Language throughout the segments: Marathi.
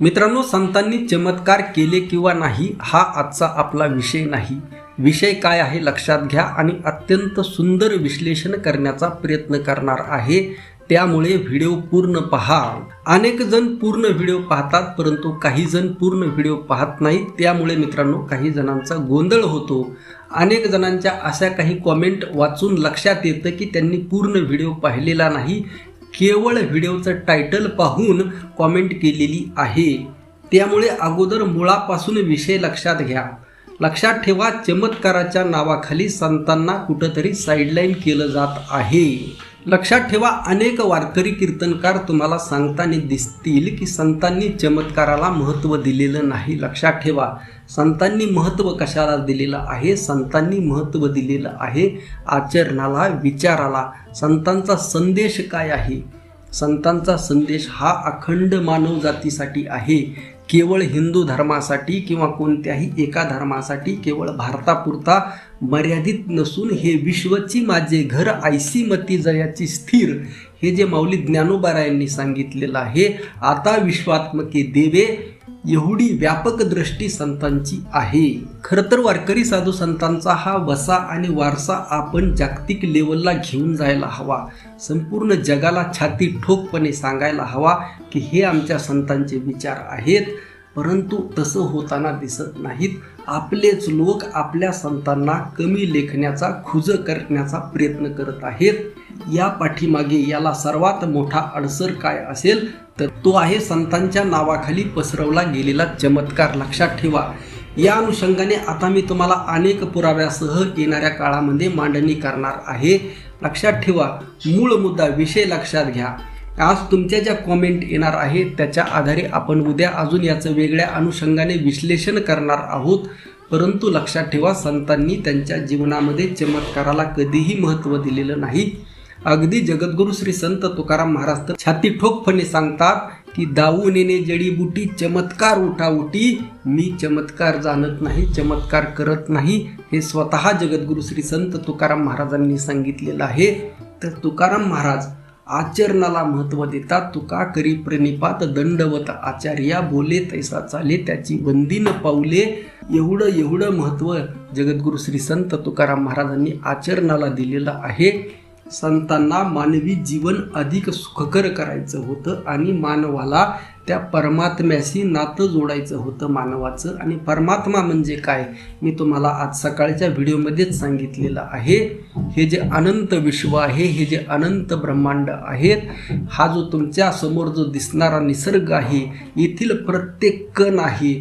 मित्रांनो संतांनी चमत्कार केले किंवा नाही हा आजचा आपला विषय नाही. विषय काय आहे लक्षात घ्या आणि अत्यंत सुंदर विश्लेषण करण्याचा प्रयत्न करणार आहे. त्यामुळे व्हिडिओ पूर्ण पहा. अनेक जण पूर्ण व्हिडिओ पाहतात परंतु काही जण पूर्ण व्हिडिओ पाहत नाहीत. त्यामुळे मित्रांनो काही जणांचा गोंधळ होतो. अनेक जणांच्या अशा काही कॉमेंट वाचून लक्षात येतं की त्यांनी पूर्ण व्हिडिओ पाहिलेला नाही. केवळ व्हिडिओचं टायटल पाहून कॉमेंट केलेली आहे. त्यामुळे अगोदर मुळापासून विषय लक्षात घ्या. लक्षात ठेवा चमत्काराच्या नावाखाली संतांना कुठंतरी साईडलाईन केलं जात आहे. लक्षात ठेवा अनेक वारकरी कीर्तनकार तुम्हाला सांगताना दिसतील की संतांनी चमत्काराला महत्त्व दिलेलं नाही. लक्षात ठेवा संतांनी महत्त्व कशाला दिलेलं आहे? संतांनी महत्त्व दिलेलं आहे आचरणाला विचाराला. संतांचा संदेश काय आहे? संतांचा संदेश हा अखंड मानव जातीसाठी आहे. केवळ हिंदू धर्मासाठी किंवा कोणत्याही एका धर्मासाठी केवळ भारतापुरता मर्यादित नसून हे विश्वची माझे घर आयसी मती जयाची स्थिर हे जे माऊली ज्ञानोबारायांनी सांगितलेलं आहे आता विश्वात्मके देवे एवढी व्यापक दृष्टी संतांची आहे. खरं तर वारकरी साधू संतांचा हा वसा आणि वारसा आपण जागतिक लेवलला घेऊन जायला हवा. संपूर्ण जगाला छाती ठोकपणे सांगायला हवा की हे आमच्या संतांचे विचार आहेत. परंतु तसं होताना दिसत नाहीत. आपलेच लोक आपल्या संतांना कमी लेखण्याचा खुज करण्याचा प्रयत्न करत आहेत. या पाठीमागे याला सर्वात मोठा अडसर काय असेल तर तो आहे संतांच्या नावाखाली पसरवला गेलेला चमत्कार. लक्षात ठेवा. या अनुषंगाने आता मी तुम्हाला अनेक पुराव्यासह येणाऱ्या काळामध्ये मांडणी करणार आहे. लक्षात ठेवा. मूळ मुद्दा विषय लक्षात घ्या. आज तुमच्या ज्या कॉमेंट येणार आहेत त्याच्या आधारे आपण उद्या अजून याचं वेगळ्या अनुषंगाने विश्लेषण करणार आहोत. परंतु लक्षात ठेवा संतांनी त्यांच्या जीवनामध्ये चमत्काराला कधीही महत्त्व दिलेलं नाही. अगदी जगद्गुरु श्री संत तुकाराम महाराज तर छाती ठोकपणे सांगतात की दाऊ नेने जडीबुटी चमत्कार उठाउटी मी चमत्कार जाणत नाही चमत्कार करत नाही. हे स्वतः जगद्गुरु श्री संत तुकाराम महाराजांनी सांगितलेलं आहे. तर तुकाराम महाराज आचरणाला महत्त्व देतात. तुका करी प्रणिपात दंडवत. आचार्या बोले तैसा चाले त्याची वंदीन पाऊले. एवढं एवढं महत्त्व जगद्गुरु श्री संत तुकाराम महाराजांनी आचरणाला दिलेलं आहे. संतांना मानवी जीवन अधिक सुखकर करायचं होतं आणि मानवाला त्या परमात्म्याशी नातं जोडायचं होतं मानवाचं. आणि परमात्मा म्हणजे काय? मी तुम्हाला आज सकाळच्या व्हिडिओमध्येच सांगितलेलं आहे. हे जे अनंत विश्व आहे हे जे अनंत ब्रह्मांड आहेत हा जो तुमच्यासमोर जो दिसणारा निसर्ग आहे येथील प्रत्येक कण आहे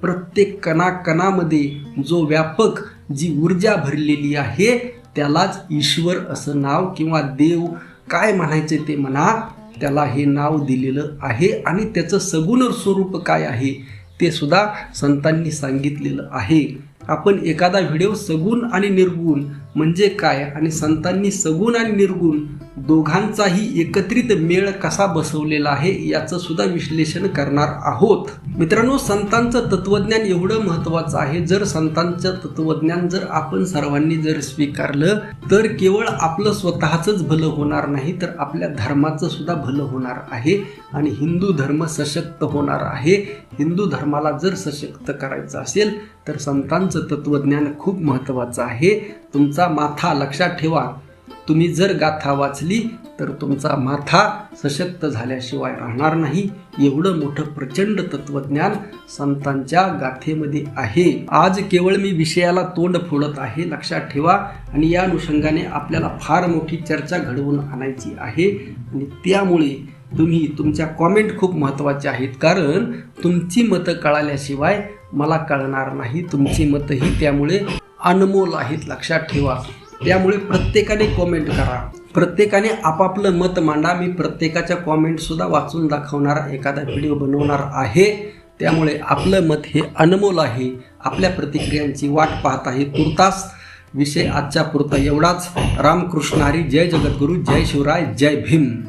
प्रत्येक कणाकणामध्ये जो व्यापक जी ऊर्जा भरलेली आहे त्यालाच ईश्वर असं नाव किंवा देव काय म्हणायचे ते म्हणा त्याला हे नाव दिलेलं आहे आणि त्याचं सगुण स्वरूप काय आहे ते सुद्धा संतांनी सांगितलेलं आहे. आपण एखादा व्हिडिओ सगुण आणि निर्गुण म्हणजे काय आणि संतांनी सगुण आणि निर्गुण दोघांचाही एकत्रित मेळ कसा बसवलेला आहे याचं सुद्धा विश्लेषण करणार आहोत. मित्रांनो संतांचं तत्वज्ञान एवढं महत्वाचं आहे जर संतांचं तत्वज्ञान जर आपण सर्वांनी जर स्वीकारलं तर केवळ आपलं स्वतःचंच भलं होणार नाही तर आपल्या धर्माचं सुद्धा भलं होणार आहे आणि हिंदू धर्म सशक्त होणार आहे. हिंदू धर्माला जर सशक्त करायचं असेल तर संतांचं तत्वज्ञान खूप महत्त्वाचं आहे. तुमचा माथा लक्षात ठेवा. तुम्ही जर गाथा वाचली तर तुमचा माथा सशक्त झाल्याशिवाय राहणार नाही. एवढं मोठं प्रचंड तत्वज्ञान संतांच्या गाथेमध्ये आहे. आज केवळ मी विषयाला तोंड फोडत आहे लक्षात ठेवा. आणि या अनुषंगाने आपल्याला फार मोठी चर्चा घडवून आणायची आहे. आणि त्यामुळे तुम्ही तुमच्या कॉमेंट खूप महत्त्वाच्या आहेत. कारण तुमची मतं कळाल्याशिवाय मला कळणार नाही. तुमची मतंही त्यामुळे अनमोल आहेत लक्षात ठेवा. त्यामुळे प्रत्येकाने कॉमेंट करा. प्रत्येकाने आपापलं मत मांडा. मी प्रत्येकाच्या कॉमेंटसुद्धा वाचून दाखवणारा एखादा व्हिडिओ बनवणार आहे. त्यामुळे आपलं मत हे अनमोल आहे. आपल्या प्रतिक्रियांची वाट पाहत आहे तुर्तास. विषय आजच्या पुरता एवढाच. रामकृष्ण हरी जय जगद्गुरू जय शिवराय जय भीम.